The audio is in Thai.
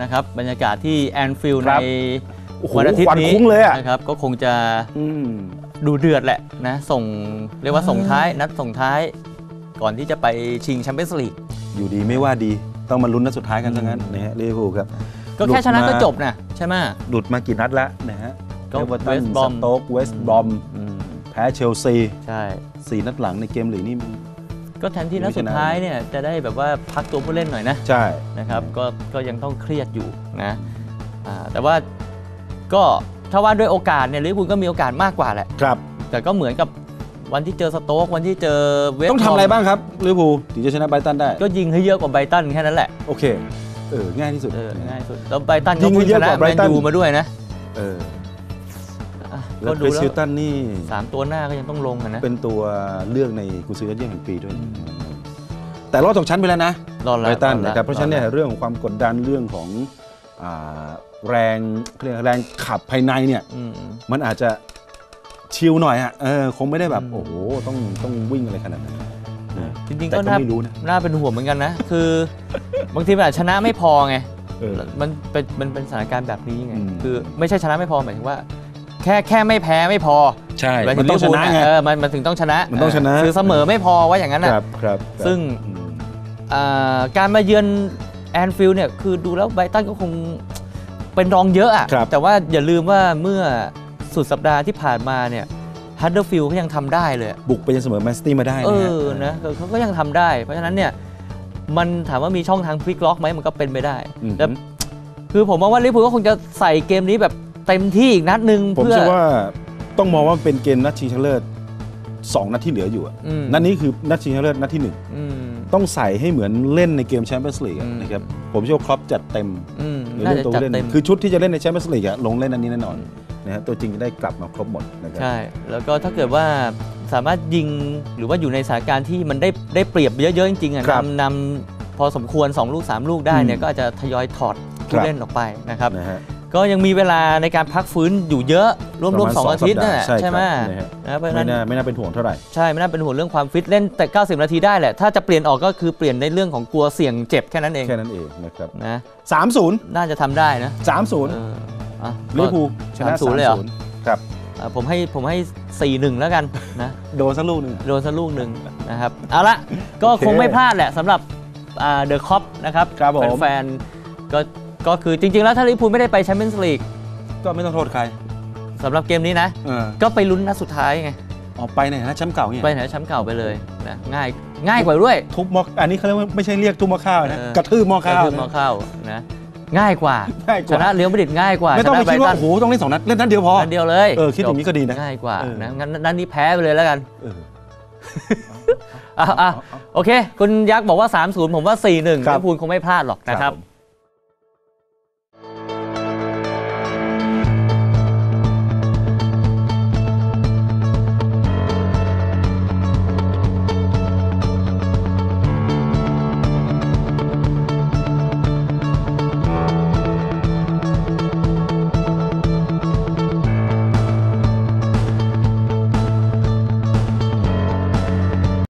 นะครับบรรยากาศที่แอนฟิลด์คในรับโอ้โหวันอาทิตควัย์นนี้คุ้งเลยอะนะครับก็คงจะอืมดูเดือดแหละนะส่งเรียกว่าส่งท้ายนัดส่งท้าย ก่อนที่จะไปชิงแชมเปี้ยนส์ลีกอยู่ดีไม่ว่าดีต้องมาลุ้นนัดสุดท้ายกันทั้งนั้นนะฮะลิเวอร์พูลครับก็แค่ชนะหลุดมาก็จบนะใช่ไหมหลุดมากี่นัดแล้วนะฮะก็เอเวอร์ตัน West ส Brom โต๊กเวสต์บอมอืมแพ้เชลซีใช่สี่นัดหลังในเกมลีกนี่มัน ก็แทนที่นัดสุดท้ายเนี่ยจะได้แบบว่าพักตัวผู้เล่นหน่อยนะใช่นะครับก็ก็ยังต้องเครียดอยู่นะอ่าแต่ว่าก็ถ้าว่าด้วยโอกาสเนี่ยลิเวอร์พูลก็มีโอกาสมากกว่าแหละครับ แต่ก็เหมือนกับวันที่เจอสโต๊กวันที่เจอเวสต์ต้องทำอะไรบมบ้างครับลิเวอร์พูลถึงจะชนะไบรตันได้ ก็ยิงให้เยอะกว่าไบรตันแค่นั้นแหละโอเคเออง่ายที่สุดเออง่ายสุดแล้วไบรตันยิก็งให้เพิ่งเยชอะนะกว่าแมน Brighton ยูมาด้วยนะเอออะ แล้ก็วดูเบรแล้ซิลวตันนี่สามตัวหน้าก็ยังต้องลงอะนะ เป็นตัวเลือกในกุญซือยอดเยี่ยมแห่งปีด้วย แต่รอดตกชั้นไปแล้วนะรอดไบแล้วรตันอดแล้วนะครับเพราะฉะนั้นเนี่ยอดแล้วเรื่องของความกดดันเรื่องของอ่าแรงเขาเรียกแรงขับภายในเนี่ยอืมมันอาจจะชิลหน่อยอะเออคงไม่ได้แบบอืมโอ้โหต้องต้องวิ่งอะไรขนาดนั้นนะจริงๆแต่ก็ก็น่าไม่รู้นะน่าเป็นห่วงเหมือนกันนะ คือบางทีมันอาจชนะไม่พอไงเออมันเป็นมันเป็นสถานการณ์แบบนี้ไงอืมคือไม่ใช่ชนะไม่พอหมายถึงว่า แค่แค่ไม่แพ้ไม่พอใช่หายถึมันต้องชนะลิเวร์พูลไงเออมันมันถึงต้องชนะมันต้องชนะคือเสมอไม่พอว่าอย่างนั้นคนะรับครับซึ่งอืมอ่าการมาเยือนแอนฟิลด์เนี่ยคือดูแล้วไบรตันก็คงเป็นรองเยอะอะครับแต่ว่าอย่าลืมว่าเมื่อสุดสัปดาห์ที่ผ่านมาเนี่ยฮัตเดอร์ฟิลด์เขายังทำได้เลย บุกไปยังเสมอแมนซิตี้มาได้เอนะฮะอนะเขาเขาก็ยังทำได้ เพราะฉะนั้นเนี่ยมันถามว่ามีช่องทางพลิกล็อกไหมมันก็เป็นไปได้อืมแต่คือผมมองว่าลิเวอร์พูลก็คงจะใส่เกมนี้แบบ เต็มที่อีกนัดหนึ่งผมเพื่อ เชื่อว่าต้องมองว่ามันเป็นเกมนัดชิงชนะเลิศสองนัดที่เหลืออยู่อะอืม นัดนี้คือนัดชิงชนะเลิศนัดที่หนึ่งอืม ต้องใส่ให้เหมือนเล่นในเกมแชมเปี้ยนส์ลีกอืม นะครับผมเชื่อว่าครอปจัดเต็มอืมในน่าเรื่องจะตัวจัดเล่นเต็มคือชุดที่จะเล่นในแชมเปี้ยนส์ลีกอะลงเล่นอันนี้แน่นอนนะฮะตัวจริงจะได้กลับมาครบหมดนะครับ ใช่แล้วก็ถ้าเกิดว่าสามารถยิงหรือว่าอยู่ในสถานการณ์ที่มันได้ได้เปรียบเยอะๆจริงๆอะครับนำนำพอสมควร 2 ลูก 3 ลูกได้เนี่ยอืมก็อาจจะทยอยถอดคผู้รับ เล่นออกไปนะครับ นะฮะ ก็ยังมีเวลาในการพักฟื้นอยู่เยอะรวมประมาณๆสองอาทิตย์นั่นแหละใช่ใช่ไหมครับนะฮะนะเพราะฉะไม่นั้นน่าไม่น่าเป็นห่วงเท่าไหร่ใช่ไม่น่าเป็นห่วงเรื่องความฟิตเล่นแต่ 90 นาทีได้แหละ ถ้าจะเปลี่ยนออกก็คือเปลี่ยนในเรื่องของกลัวเสี่ยงเจ็บแค่นั้นเองแค่นั้นเองนะครับนะสามศูนย์น่าจะทำได้นะสามศูนย์เอออะลิเวอร์พูลชนะสามศูนย์เลยเหรอ3-0ครับอะผมให้ผมให้4-1แล้วกันนะโดนสักลูกหนึ่งโดนสักลูกหนึ่งนะครับเอาละก็โอเคคงไม่พลาดแหละสำหรับเดอะคอปนะครับครับผมแฟนๆก็ ก็คือจริง ๆ แล้วถ้าลิเวอร์พูลไม่ได้ไปแชมเปี้ยนส์ลีกก็ไม่ต้องโทษใครสำหรับเกมนี้นะ เออก็ไปลุ้นนัดสุดท้ายไง ออกไปในฐานะแชมป์เก่าเนี่ยไปไหนแชมป์เก่าไปเลยนะง่ายง่ายกว่าด้วย ทุบหม้ออันนี้เขาเรียกว่าไม่ใช่เรียกทุบหม้อข้าวนะเออ กระทืบหม้อข้าวก็คือมาเข้านะง่ายกว่าง่ายกชว่า นะเลี้ยวไม่ดิดง่ายกว่าไม่ต้องไปชนะคิดว่าบรตันโอ้โหต้องเล่นสองนัดเล่นนัดเดียวพอนัดเดียวเลยเออคิดอย่างนี้ก็ดีนะ ง่ายกว่าเออ นะงั้นนัดนี้แพ้ไปเลยแล้วกันเออ อะอะโอเค คุณยักษ์บอกว่า 3-0 ผมว่า 4-1ลิครับเวอร์พูลคงไม่พลาดหรอกนะครับผม